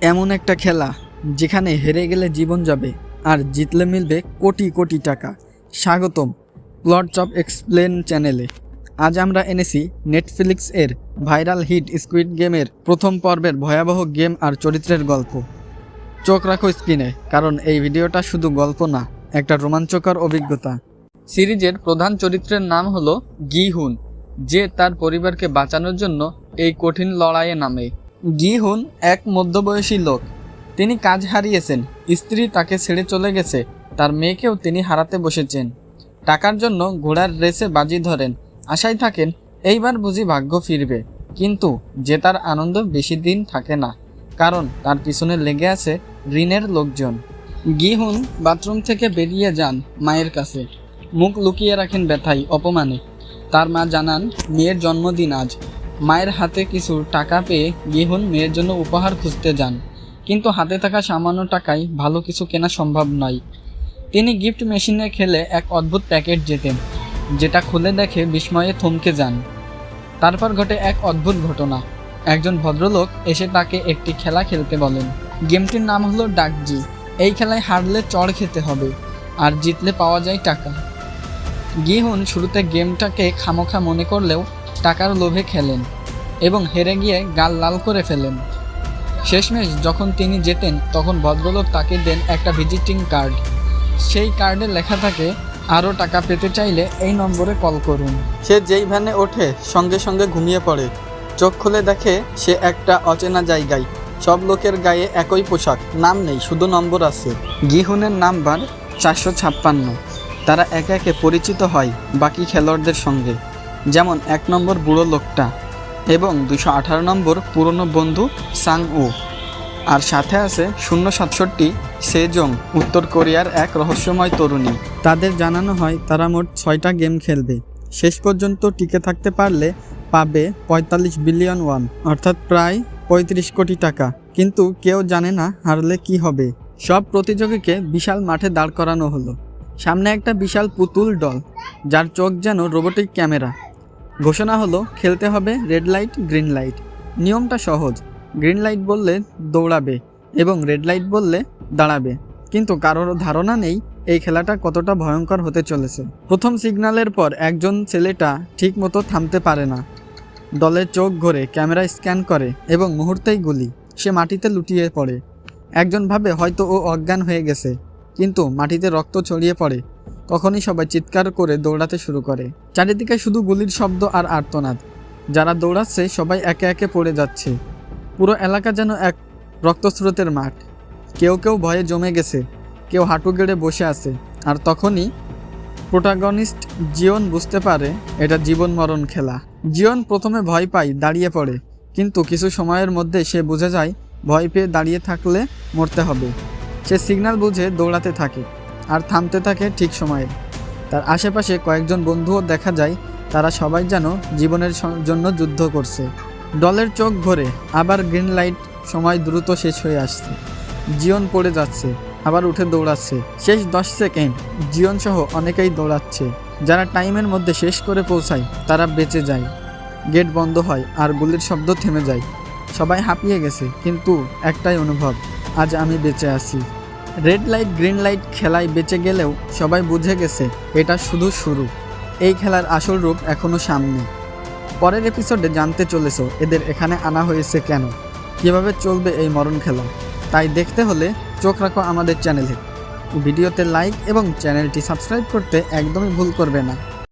এমন একটা খেলা যেখানে হেরে গেলে জীবন যাবে আর জিতলে মিলবে কোটি কোটি টাকা। স্বাগতম প্লটস অফ এক্সপ্লেন চ্যানেলে। আজ আমরা এনেছি নেটফ্লিক্স এর ভাইরাল হিট স্কুইড গেমের প্রথম পর্বের ভয়াবহ গেম আর চরিত্রের গল্প। চোখ রাখো স্ক্রিনে, কারণ এই ভিডিওটা শুধু গল্প না, একটা রোমাঞ্চকর অভিজ্ঞতা। সিরিজের প্রধান চরিত্রের নাম হলো গিহুন, যে তার পরিবারকে বাঁচানোর জন্য এই কঠিন লড়াইয়ে নামে। গিহুন এক মধ্যবয়সী লোক। তিনি কাজ হারিয়েছেন। স্ত্রী তাকে ছেড়ে চলে গেছে। তার মেয়েকেও তিনি হারাতে বসেছেন। টাকার জন্য ঘোড়ার রেসে বাজি ধরেন। আশায় থাকেন, এইবার বুঝি ভাগ্য ফিরবে। কিন্তু জেতার আনন্দ বেশি দিন থাকে না, কারণ তার পিছনে লেগে আছে ঋণের লোকজন। গিহুন বাথরুম থেকে বেরিয়ে যান মায়ের কাছে। মুখ লুকিয়ে রাখেন ব্যথায়, অপমানে। তার মা জানান, মেয়ের জন্মদিন আজ। মায়ের হাতে কিছু টাকা পেয়ে গিহুন মেয়ের জন্য উপহার খুঁজতে যান। কিন্তু হাতে থাকা সামান্য টাকায় ভালো কিছু কেনা সম্ভব নয়। তিনি গিফট মেশিনে খেলে এক অদ্ভুত প্যাকেট জেতেন, যেটা খুলে দেখে বিস্ময়ে থমকে যান। তারপর ঘটে এক অদ্ভুত ঘটনা। একজন ভদ্রলোক এসে তাকে একটি খেলা খেলতে বলেন। গেমটির নাম হলো ডাকজি। এই খেলায় হারলে চড় খেতে হবে, আর জিতলে পাওয়া যায় টাকা। গিহুন শুরুতে গেমটাকে খামোখা মনে করলেও টাকার লোভে খেলেন। এবং হেরে গিয়ে গাল লাল করে ফেলেন শেষমেশ যখন তিনি যেতেন তখন ভদ্রলোক তাকে দেন একটা ভিজিটিং কার্ড। সেই কার্ডে লেখা থাকে, আরও টাকা পেতে চাইলে এই নম্বরে কল করুন। সে যেই ভ্যানে ওঠে, সঙ্গে সঙ্গে ঘুমিয়ে পড়ে। চোখ খুলে দেখে সে একটা অচেনা জায়গায়। সব লোকের গায়ে একই পোশাক, নাম নেই, শুধু নম্বর আছে। গিহুনের নাম্বার চারশো ছাপ্পান্ন। তারা একে একে পরিচিত হয় বাকি খেলোয়াড়দের সঙ্গে। যেমন, এক নম্বর বুড়ো লোকটা। এবং দুশো আঠারো নম্বর পুরনো বন্ধু সাং উ আর সাথে আছে শূন্য সাতষট্টি সেজং, উত্তর কোরিয়ার এক রহস্যময় তরুণী। তাদের জানানো হয়, তারা মোট ছয়টা গেম খেলবে। শেষ পর্যন্ত টিকে থাকতে পারলে পাবে পঁয়তাল্লিশ বিলিয়ন ওয়ান, অর্থাৎ প্রায় পঁয়ত্রিশ কোটি টাকা। কিন্তু কেউ জানে না হারলে কি হবে। সব প্রতিযোগীকে বিশাল মাঠে দাঁড় করানো হলো। সামনে একটা বিশাল পুতুল ডল যার চোখ যেন রোবোটিক ক্যামেরা। ঘোষণা হলো, খেলতে হবে রেড লাইট গ্রিন লাইট নিয়মটা সহজ। গ্রিন লাইট বললে দৌড়াবে এবং রেড লাইট বললে দাঁড়াবে। কিন্তু কারোর ধারণা নেই এই খেলাটা কতটা ভয়ঙ্কর হতে চলেছে। প্রথম সিগন্যালের পর একজন ছেলেটা ঠিকমতো থামতে পারে না। দলের চোখ ঘোরে, ক্যামেরা স্ক্যান করে এবং মুহূর্তেই গুলি। সে মাটিতে লুটিয়ে পড়ে। একজন ভাবে হয়তো ও অজ্ঞান হয়ে গেছে, কিন্তু মাটিতে রক্ত ছড়িয়ে পড়ে। তখনই সবাই চিৎকার করে দৌড়াতে শুরু করে। চারিদিকে শুধু গুলির শব্দ আর আর্তনাদ। যারা দৌড়াচ্ছে, সবাই একে একে পড়ে যাচ্ছে। পুরো এলাকা যেন এক রক্তস্রোতের মাঠ। কেউ কেউ ভয়ে জমে গেছে, কেউ হাঁটু গেড়ে বসে আছে, আর তখনই প্রোটাগনিস্ট জিওন বুঝতে পারে এটা জীবন মরণ খেলা। জিওন প্রথমে ভয় পায়, দাঁড়িয়ে পড়ে, কিন্তু কিছু সময়ের মধ্যে সে বুঝে যায়, ভয় পেয়ে দাঁড়িয়ে থাকলে মরতে হবে। সে সিগন্যাল বুঝে দৌড়াতে থাকে। আর থামতে থাকে ঠিক সময়ে। তার আশেপাশে কয়েকজন বন্ধুও দেখা যায়, তারা সবাই যেন জীবনের জন্য যুদ্ধ করছে। দলের চোখ ভরে আবার গ্রিন লাইট সময় দ্রুত শেষ হয়ে আসছে। জিওন পড়ে যাচ্ছে, আবার উঠে দৌড়াচ্ছে। শেষ দশ সেকেন্ড জিওন সহ অনেকেই দৌড়াচ্ছে। যারা টাইমের মধ্যে শেষ করে পৌঁছায়, তারা বেঁচে যায়। গেট বন্ধ হয় আর গুলির শব্দ থেমে যায়। সবাই হাঁপিয়ে গেছে, কিন্তু একটাই অনুভব, আজ আমি বেঁচে আছি। রেড লাইট গ্রিন লাইট খেলায় বেঁচে গেলেও সবাই বুঝে গেছে এটা শুধু শুরু। এই খেলার আসল রূপ এখনও সামনে। পরের এপিসোডে জানতে চলেছ এদের এখানে আনা হয়েছে কেন? কীভাবে চলবে এই মরণ খেলা? তাই দেখতে হলে চোখ রাখো আমাদের চ্যানেলে। ভিডিওতে লাইক এবং চ্যানেলটি সাবস্ক্রাইব করতে একদমই ভুল করবে না।